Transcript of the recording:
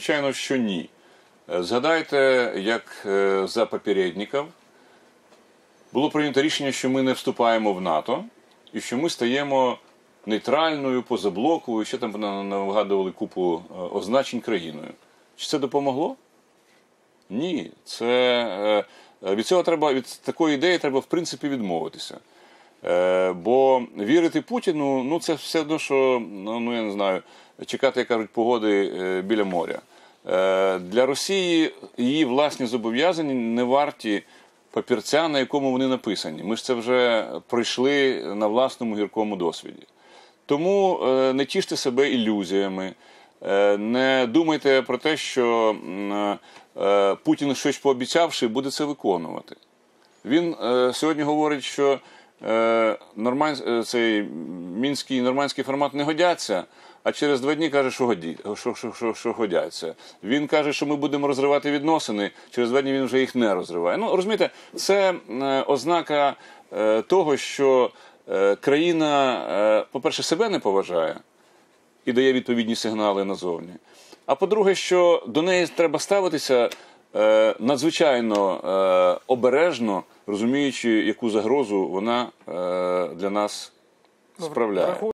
Звичайно, що ні. Е, Згадайте, як е, за попередників було прийнято рішення, що ми не вступаємо в НАТО і що ми стаємо нейтральною, позаблоковою, ще там на- навгадували купу е, означень країною. Чи це допомогло? Ні. Це, від цього треба, від такої ідеї треба в принципі відмовитися. Бо вірити Путіну, ну це все одно, що ну, ну я не знаю, чекати, як кажуть, погоди біля моря. Е, для Росії її власні зобов'язання не варті папірця, на якому вони написані. Ми ж це вже пройшли на власному гіркому досвіді. Тому е, не тіште себе ілюзіями, е, не думайте про те, що Путін щось пообіцявши, буде це виконувати. Він сьогодні говорить, що нормаль, цей мінський і нормандський формат не годяться, а через два дні каже, що, годі, що, що, що, що годяться. Він каже, що ми будемо розривати відносини, через два дні він вже їх не розриває. Ну, розумієте, це е, ознака е, того, що е, країна, по-перше, себе не поважає і дає відповідні сигнали назовні. А по-друге, що до неї треба ставитися надзвичайно обережно, розуміючи, яку загрозу вона для нас справляє. Враховуючи